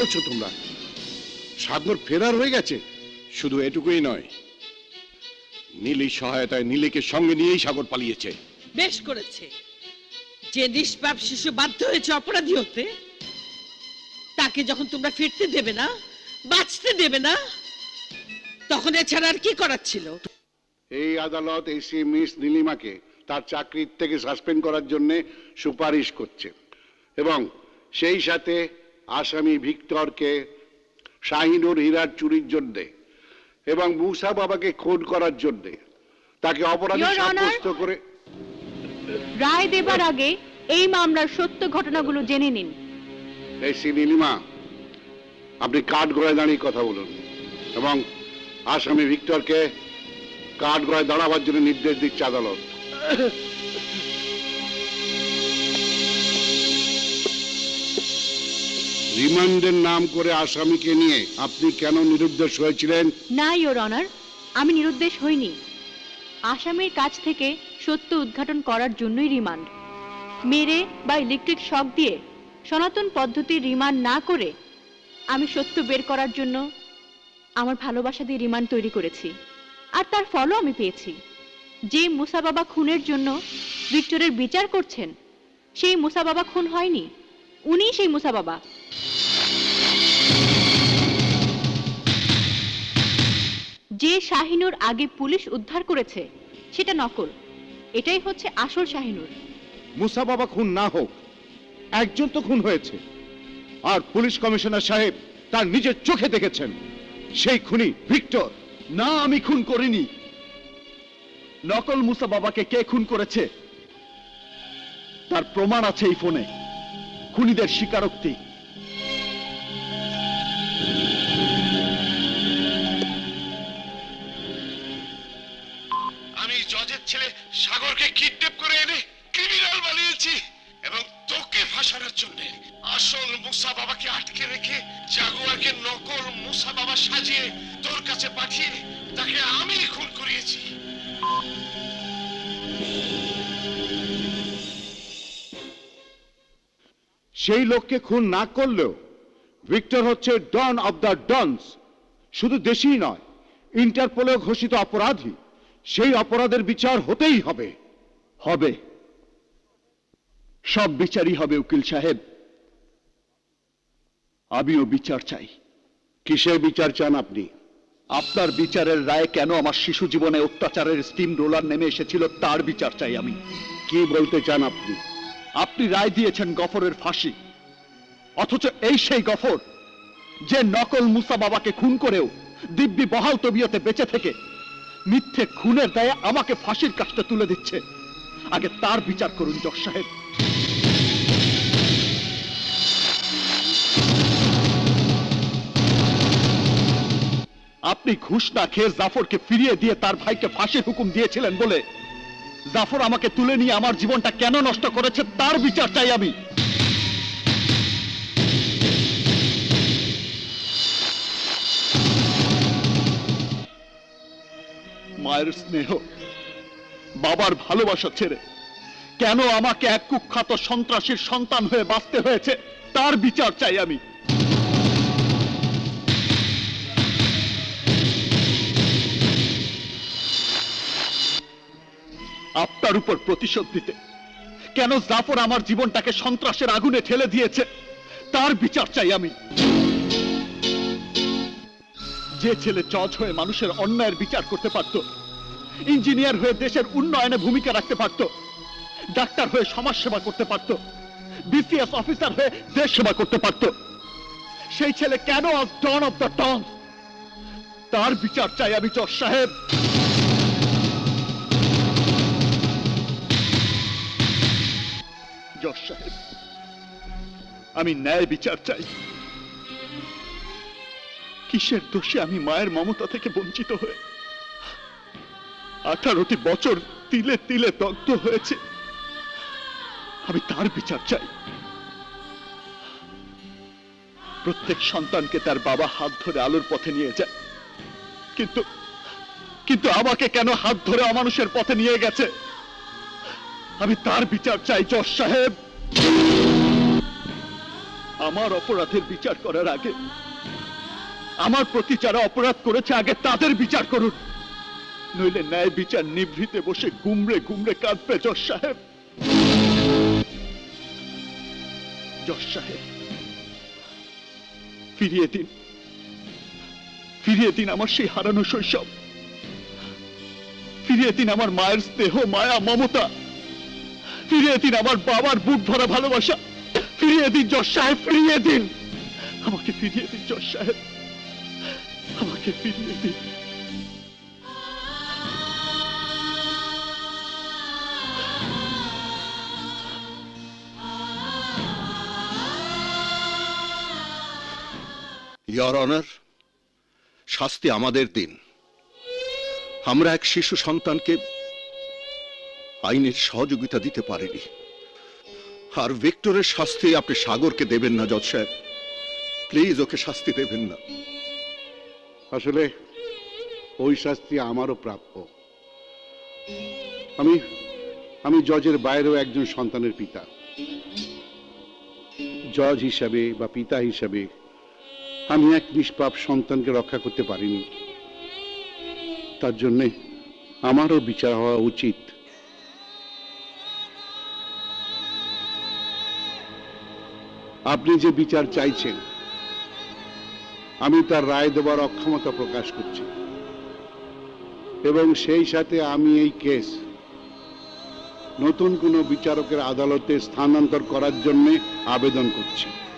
বলছো তোমরা? সাগর ফেরার হয়ে গেছে? শুধু এটুকুই নয় নীলির সহায়তায় নীলিকে সঙ্গে নিয়েই সাগর পালিয়েছে। বেশ করেছে। যে নিষ্পাপ শিশু বাধ্য হয়েছে অপরাধী হতে তাকে যখন তোমরা ফিরতে দেবে না বাঁচতে দেবে না তখন এছাড়া আর কি করার ছিল? এই আদালত এসি মিস নীলিমাকে তার চাকরির থেকে সাসপেন্ড করার জন্য সুপারিশ করছে। এবং সেই সাথে আসামি ভিক্টরকে শাহিনুর হীরার চুরির জন্যে এবং মুসা বাবাকে খুন করার জন্যে। তাকে অপরাধী সাব্যস্ত করে রায় দেবার আগে এই মামলার সত্য ঘটনাগুলো জেনে নিন। এসি নীলিমা আপনি কাঠ গড়ায় দাঁড়িয়ে কথা বলুন এবং আসামি ভিক্টরকে কাঠ গড়ায় দাঁড়াবার জন্য নির্দেশ দিচ্ছে আদালত। রিমান্ডের নাম করে আসামিকে নিয়ে আপনি কেন নিরুদ্দেশ হয়েছিলেন? না ইওর অনার আমি নিরুদ্দেশ হইনি। আসামির কাছ থেকে সত্য উদ্ঘাটন করার জন্যই রিমান্ড। মেরে বা ইলেকট্রিক শক দিয়ে সনাতন পদ্ধতির রিমান্ড না করে আমি সত্য বের করার জন্য আমার ভালোবাসা দিয়ে রিমান্ড তৈরি করেছি। আর তার ফলও আমি পেয়েছি। যে মুসা বাবা খুনের জন্য ভিক্টরের বিচার করছেন, সেই মুসা বাবা খুন হয়নি। উনি সেই মুসা বাবা। যে শাহিনুর আগে পুলিশ উদ্ধার করেছে সেটা নকল। এটাই হচ্ছে আসল শাহিনুর। মুসা বাবা খুন না হোক একজন তো খুন হয়েছে। আর পুলিশ কমিশনার সাহেব তার নিজের চোখে দেখেছেন সেই খুনি ভিক্টর। না আমি খুন করিনি। নকল মুসা বাবাকে কে খুন করেছে? তার প্রমাণ আছে এই ফোনে। খুনিদের স্বীকারোক্তি। ছেলে সাগরকে কিডন্যাপ করে এনে ক্রিমিনাল বানিয়েছি এবং তোকে ফাঁসানোর জন্য আসল মুসা বাবাকে আটকে রেখে জাগুয়ারকে নকল মুসা বাবা সাজিয়ে তোর কাছে পাঠিয়ে তাকে আমি খুন করিয়েছি। সেই লোককে খুন না করলেও ভিক্টর হচ্ছে ডন অব দ্য ডনস, শুধু দেশেই নয়, ইন্টারপোলেও ঘোষিত অপরাধী। সেই অপরাধের বিচার হতেই হবে। হবে। সব বিচারই হবে, উকিল সাহেব। আমিও বিচার চাই। কিসের বিচার চান আপনি? আপনার বিচারের রায় কেন আমার শিশু জীবনে অত্যাচারের স্টিম রোলার নেমে এসেছিল, তার বিচার চাই আমি। কি বলতে চান আপনি? আপনি রায় দিয়েছেন গফরের ফাঁসি। অথচ এই সেই গফর, যে নকল মুসা বাবাকে খুন করেও দিব্যি বহাল তবিয়তে বেঁচে থেকে মিথ্যে খুনের দায়ে আমাকে ফাঁসির কাজটা তুলে দিচ্ছে। আগে তার বিচার করুন, জজ সাহেব। আপনি ঘুষ না খেয়ে জাফরকে ফিরিয়ে দিয়ে তার ভাইকে ফাঁসির হুকুম দিয়েছিলেন বলে জাফর আমাকে তুলে নিয়ে আমার জীবনটা কেন নষ্ট করেছে তার বিচার চাই আমি। মায়ের স্নেহ। বাবার ভালোবাসা ছেড়ে কেন আমাকে এক কুখ্যাত সন্ত্রাসীর সন্তান হয়ে বাঁচতে হয়েছে? তার বিচার চাই আমি। আপনার উপর প্রতিশোধ দিতে কেন জাফর আমার জীবনটাকে সন্ত্রাসের আগুনে ঠেলে দিয়েছে? তার বিচার চাই আমি। যে ছেলে জজ হয়ে মানুষের অন্যায়ের বিচার করতে পারত ইঞ্জিনিয়ার হয়ে দেশের উন্নয়নে ভূমিকা রাখতে পারত, ডাক্তার হয়ে সমাজ সেবা করতে পারত, বিসিএস অফিসার হয়ে দেশ সেবা করতে পারত। সেই ছেলে কেন আজ ডন অফ দ্য টন তার বিচার চাই আমি জজ সাহেব, আমি ন্যায় বিচার চাই। কিসের দোষে আমি মায়ের মমতা থেকে বঞ্চিত হয়ে আঠারোটি বছর তিলে তিলে দগ্ধ হয়েছে। আমি তার বিচার চাই। প্রত্যেক সন্তানকে তার বাবা হাত ধরে আলোর পথে নিয়ে যায়। কিন্তু কিন্তু আমাকে কেন হাত ধরে অমানুষের পথে নিয়ে গেছে? আমি তার বিচার চাই, জজ সাহেব। আমার অপরাধের বিচার করার আগে, আমার প্রতি যারা অপরাধ করেছে, আগে তাদের বিচার করুন। নইলে ন্যায় বিচার নিভৃতে বসে গুমড়ে গুমড়ে কাঁদবে জজ সাহেব। জজ সাহেব, ফিরিয়ে দিন। ফিরিয়ে দিন আমার সেই হারানো শৈশব। ফিরিয়ে দিন আমার মায়ের স্নেহ, মায়া, মমতা। ফিরিয়ে দিন আমার বাবার বুক ভরা ভালোবাসা। ফিরিয়ে দিন জজ সাহেব, ফিরিয়ে দিন। আমাকে ফিরিয়ে দিন জজ সাহেব। আমাকে ফিরিয়ে দিন। ইয়র অনার শাস্তি আমাদের দিন। আমরা এক শিশু সন্তানকে আইনের সহযোগিতা দিতে পারিনি। আর ভিক্টরের শাস্তি আপনি সাগরকে দেবেন না, জজ সাহেব। প্লিজ ওকে শাস্তি দেবেন না। আসলে ওই শাস্তি আমারও প্রাপ্য। আমি আমি জজের বাইরেও একজন সন্তানের পিতা। জজ হিসাবে বা পিতা হিসাবে আমি এক নিষ্পাপ সন্তানকে রক্ষা করতে পারিনি। তার জন্যে আমারও বিচার হওয়া উচিত। আপনি যে বিচার চাইছেন, আমি তার রায় দেবার অক্ষমতা প্রকাশ করছি। এবং সেই সাথে আমি এই কেস নতুন কোনো বিচারকের আদালতে স্থানান্তর করার জন্য আবেদন করছি।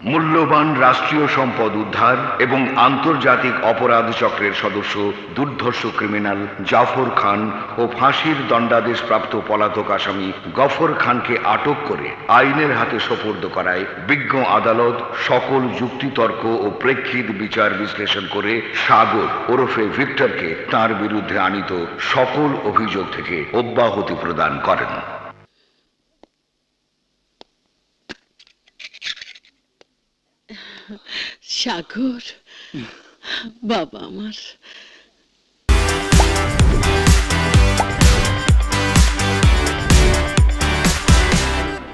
মূল্যবান রাষ্ট্রীয় সম্পদ উদ্ধার এবং আন্তর্জাতিক অপরাধ চক্রের সদস্য দুর্ধর্ষ ক্রিমিনাল জাফর খান ও ফাঁসির দণ্ডাদেশপ্রাপ্ত পলাতক আসামি গফর খানকে আটক করে আইনের হাতে সোপর্দ করায় বিজ্ঞ আদালত সকল যুক্তিতর্ক ও প্রেক্ষিত বিচার বিশ্লেষণ করে সাগর ওরফে ভিক্টরকে তার বিরুদ্ধে আনিত সকল অভিযোগ থেকে অব্যাহতি প্রদান করেন। সাগর বাবা আমার।